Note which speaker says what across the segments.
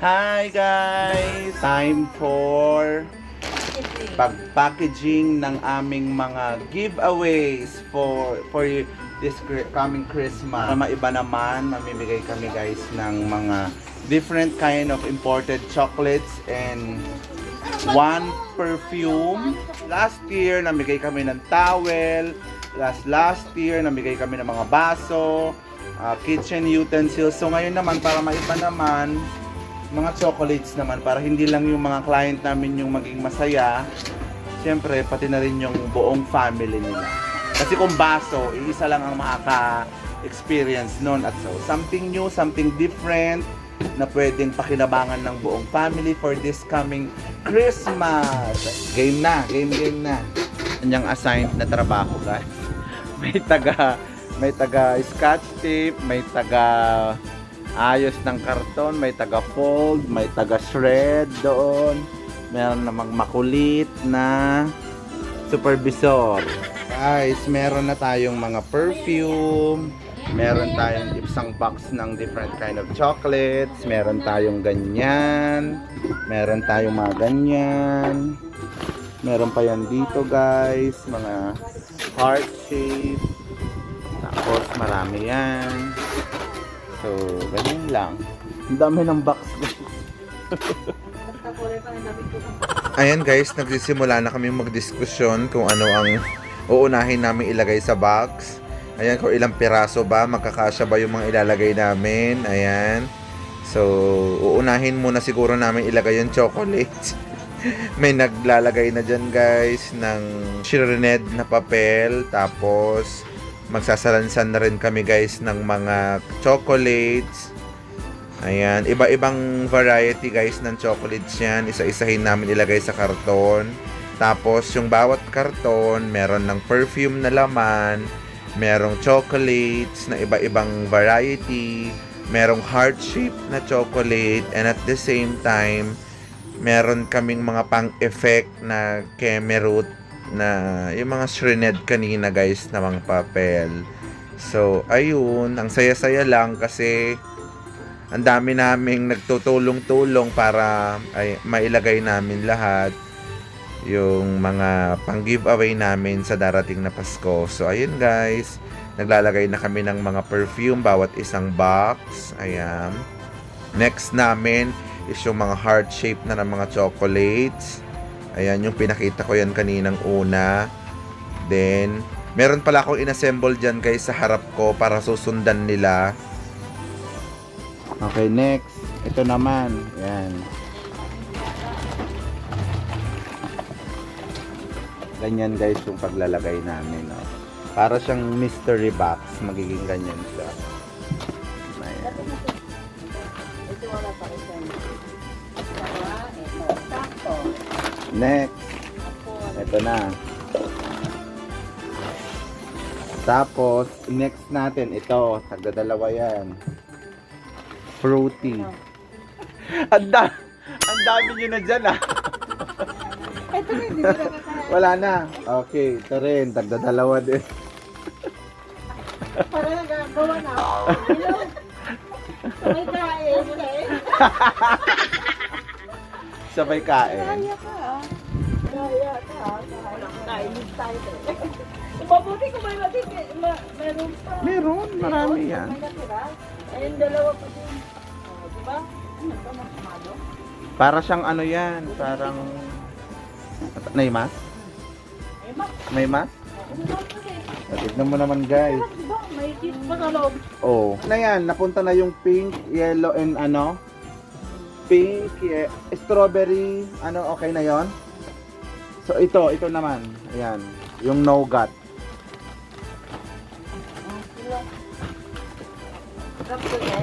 Speaker 1: Hi guys! Time for pag-packaging ng aming mga giveaways for for this coming Christmas. Sa maiba naman, mamimigay kami guys ng mga different kind of imported chocolates and one perfume. Last year, namigay kami ng towel. Last last year, namigay kami ng mga baso, uh, kitchen utensils. So ngayon naman, para maiba naman, mga chocolates naman para hindi lang yung mga client namin yung maging masaya. Siyempre, pati na rin yung buong family nila. Kasi kung baso, iisa lang ang makaka-experience nun. At so, something new, something different na pwedeng pakinabangan ng buong family for this coming Christmas. Game na, game game na. Kanyang assigned na trabaho, guys. May taga may taga scotch tape, may taga ayos ng karton, may taga fold, may taga shred doon. Meron namang makulit na supervisor. Guys, meron na tayong mga perfume. Meron tayong isang box ng different kind of chocolates. Meron tayong ganyan. Meron tayong mga ganyan. Meron pa yan dito guys. Mga heart shape. Tapos marami yan. So, ganyan lang. Ang dami ng box guys. Ayan guys, nagsisimula na kami magdiskusyon kung ano ang uunahin namin ilagay sa box. Ayan, kung ilang piraso ba, magkakasya ba yung mga ilalagay namin. Ayan. So, uunahin muna siguro namin ilagay yung chocolate. May naglalagay na dyan guys ng shredded na papel. Tapos, magsasalansan na rin kami guys ng mga chocolates. Ayan, iba-ibang variety guys ng chocolates yan. Isa-isahin namin ilagay sa karton. Tapos yung bawat karton, meron ng perfume na laman, merong chocolates na iba-ibang variety, merong heart shape na chocolate, and at the same time, meron kaming mga pang-effect na kemerut na yung mga shredded kanina guys na mga papel. So, ayun, ang saya-saya lang kasi ang dami naming nagtutulong-tulong para ay mailagay namin lahat yung mga pang giveaway namin sa darating na Pasko. So ayun guys, naglalagay na kami ng mga perfume bawat isang box. Ayan. Next namin is yung mga heart shape na ng mga chocolates. Ayan yung pinakita ko yan kaninang una. Then, meron pala akong inassemble dyan guys sa harap ko para susundan nila. Okay, next. Ito naman. Yan. Ganyan guys yung paglalagay namin. No? Para siyang mystery box. Magiging ganyan siya. Ayan.
Speaker 2: Ito wala pa rin sa'yo. Dalawa, ito. Sakto.
Speaker 1: Next. Ito na. Tapos, next natin, ito. Tagdadalawa yan. Fruity. Ang da ang dami nyo na dyan ah.
Speaker 2: Ito rin, hindi ko.
Speaker 1: Wala na. Okay, ito rin. Tagdadalawa din.
Speaker 2: Para nagagawa na? May kain. kain.
Speaker 1: Sabay kain.
Speaker 2: Kaya ka. Kaya ka. Kain tayo. Mabuti ko may matik. Ma meron pa.
Speaker 1: Meron, marami yan.
Speaker 2: May natira. Ayun, dalawa pa din. Oh, di ba? Ano ito, masamado?
Speaker 1: Para siyang ano yan. Parang... Naimas?
Speaker 2: Eh, ma.
Speaker 1: May mas?
Speaker 2: Ano ba eh?
Speaker 1: Tignan mo naman guys.
Speaker 2: Di ba? May kit pa sa loob.
Speaker 1: Oh. Na yan, napunta na yung pink, yellow, and ano? Pink, ye- strawberry, ano, okay na yon? So, ito, ito naman. Ayan. Yung nougat.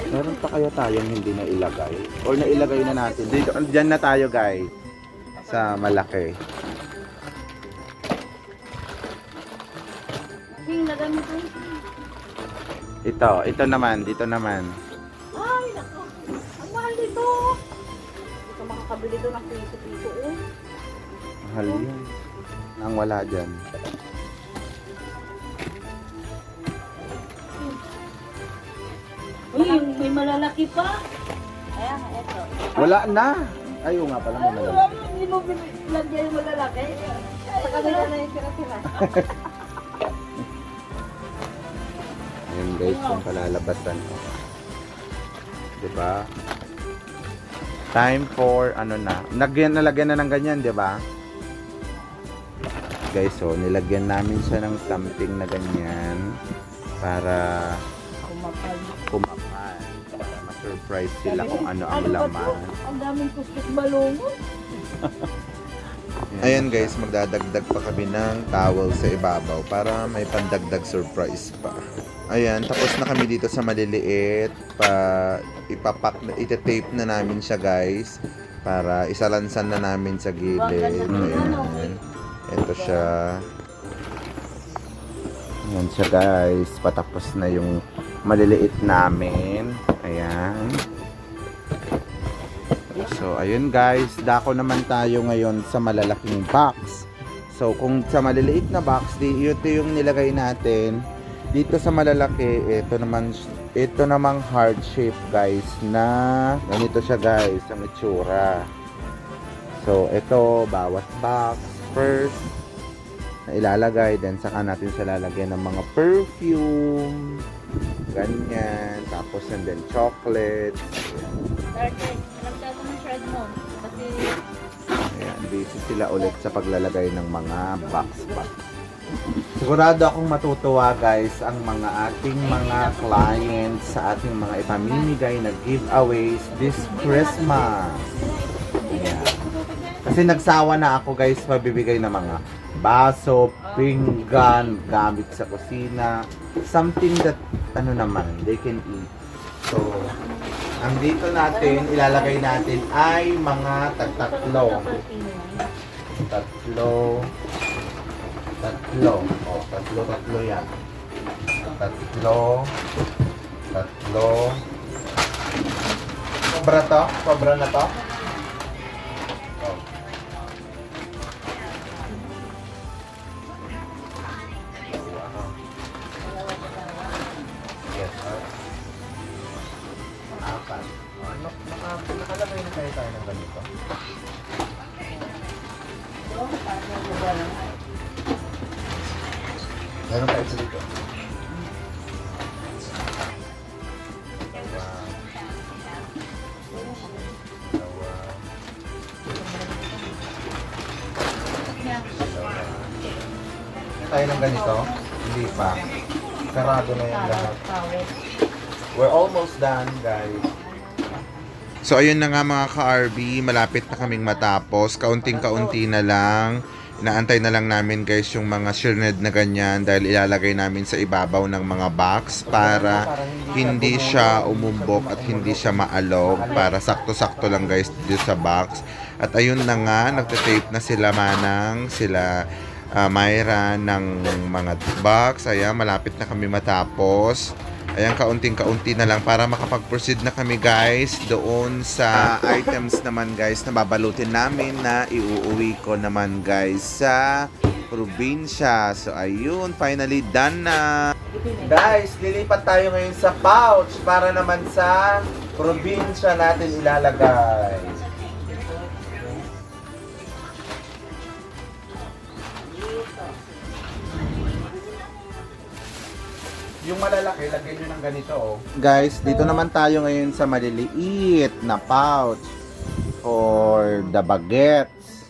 Speaker 1: Meron pa kaya tayong hindi na ilagay? Or nailagay na natin? Dito, dyan na tayo guys. Sa malaki. Ito, ito naman, dito naman.
Speaker 2: Ay, nako. Ang mahal nito. Ka makakabili doon ng piso-piso. Oh.
Speaker 1: Mahal yun. Nang wala dyan.
Speaker 2: Uy, may malalaki pa. Ayan, eto.
Speaker 1: Wala na. Ay, oo nga pala may malalaki.
Speaker 2: wala mo, hindi mo binilagyan yung malalaki. Sa kanila na yung tira-tira.
Speaker 1: Ayan guys, yung palalabasan ko. Diba? Time for ano na. Nagyan nalagyan na ng ganyan, di ba? Guys, so nilagyan namin siya ng something na ganyan para
Speaker 2: Kumakal.
Speaker 1: kumapal. Para ma-surprise sila kung ano ang
Speaker 2: ba to?
Speaker 1: laman.
Speaker 2: Ang daming kuskus balongo.
Speaker 1: Ayan guys, magdadagdag pa kami ng towel sa ibabaw para may pandagdag surprise pa. Ayan, tapos na kami dito sa maliliit. Pa, ipapak, itatape na namin siya guys. Para isalansan na namin sa gilid. Ayan. Ito siya. Ayan siya guys. Patapos na yung maliliit namin. Ayan. So, ayun guys, dako naman tayo ngayon sa malalaking box. So, kung sa maliliit na box, di, ito yung nilagay natin. Dito sa malalaki, ito naman, ito namang heart shape guys, na ganito siya guys, ang itsura. So, ito, bawat box, first, na ilalagay, then saka natin siya lalagyan ng mga perfume, ganyan, tapos and then chocolate,
Speaker 2: Starter, nagtato ng shred mo. Kasi
Speaker 1: Ayan, busy sila ulit sa paglalagay ng mga box box. Sigurado akong matutuwa guys ang mga ating mga clients sa ating mga ipamimigay na giveaways this Christmas. Kasi nagsawa na ako guys mabibigay ng mga baso, pinggan, gamit sa kusina, something that ano naman, they can eat. So, ang dito natin, ilalagay natin ay mga tagtatlo. Tatlo. Tatlo. O, tatlo, tatlo yan. Tatlo. Tatlo. Sobra to? Sobra na to? Tayo ng ganito? Hindi pa. Sarado na yung lahat. We're almost done, guys. So ayun na nga mga ka-RB, malapit na kaming matapos. Kaunting-kaunti na lang. Inaantay na lang namin guys yung mga shirned na ganyan dahil ilalagay namin sa ibabaw ng mga box para hindi siya umumbok at hindi siya maalog para sakto-sakto lang guys dito sa box. At ayun na nga, nagtatape na sila manang, sila ah, Myra ng mga box. Ayan, malapit na kami matapos. Ayan, kaunting-kaunti na lang para makapag-proceed na kami guys doon sa items naman guys na babalutin namin na iuuwi ko naman guys sa probinsya. So ayun, finally done na. Guys, lilipat tayo ngayon sa pouch para naman sa probinsya natin ilalagay. Yung malalaki, lagyan nyo ng ganito, oh. Guys, dito naman tayo ngayon sa maliliit na pouch for the baguettes.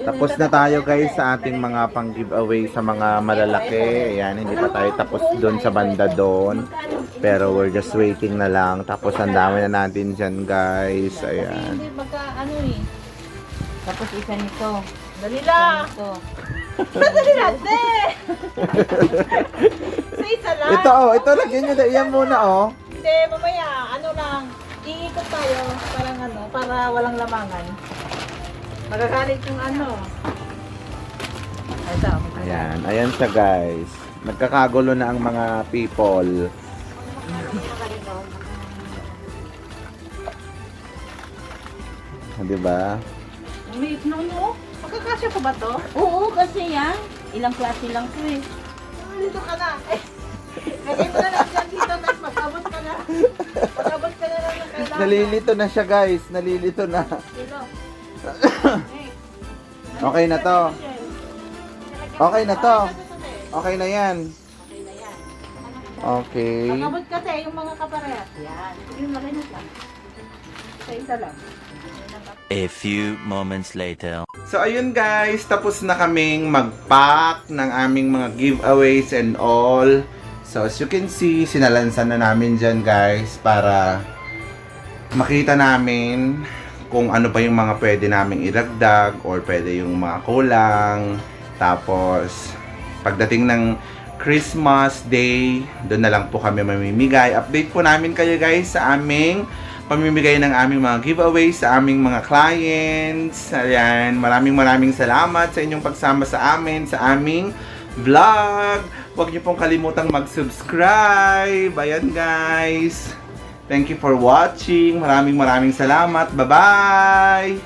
Speaker 1: Tapos na tayo guys sa ating mga pang giveaway sa mga malalaki. Ayan, hindi pa tayo tapos doon sa banda doon. Pero we're just waiting na lang. Tapos ang dami na natin dyan guys. Ayan.
Speaker 2: Hindi, magka ano eh.
Speaker 3: Tapos isa nito.
Speaker 2: Dali lang. Dali natin. Lang.
Speaker 1: Ito oh, ito lagyan nyo. Iyan muna oh.
Speaker 2: Hindi, mamaya, ano lang, iikot tayo, parang ano, para walang lamangan. Magagalit yung ano. Ito, magagalit.
Speaker 1: Ayan, ayan siya guys. Nagkakagulo na ang mga people. Di ba?
Speaker 2: Wait, no, no. Magkakasya pa ba to?
Speaker 3: Oo, kasi yan. Ilang klase lang to eh.
Speaker 2: Ah, Dito ka na. Eh, Lagay mo na lang dyan dito, tapos mag-abot ka na ka na lang ng kailangan.
Speaker 1: Nalilito na siya guys, nalilito na.
Speaker 2: Kilo.
Speaker 1: Okay na to. Okay na to. Okay na yan.
Speaker 2: Okay na yan.
Speaker 1: Okay.
Speaker 2: Pagkabot kasi yung mga kaparehas. Yan. Yung laki na siya. Sa isa lang.
Speaker 4: A few moments later.
Speaker 1: So ayun guys, tapos na kaming mag-pack ng aming mga giveaways and all. So as you can see, sinalansan na namin dyan guys para makita namin kung ano pa yung mga pwede naming iragdag or pwede yung mga kulang. Tapos pagdating ng Christmas Day, doon na lang po kami mamimigay. Update po namin kayo guys sa aming pamimigay ng aming mga giveaways sa aming mga clients. Ayan, maraming maraming salamat sa inyong pagsama sa amin, sa aming vlog. Huwag niyo pong kalimutang mag-subscribe. Ayan guys. Thank you for watching. Maraming maraming salamat. Bye-bye!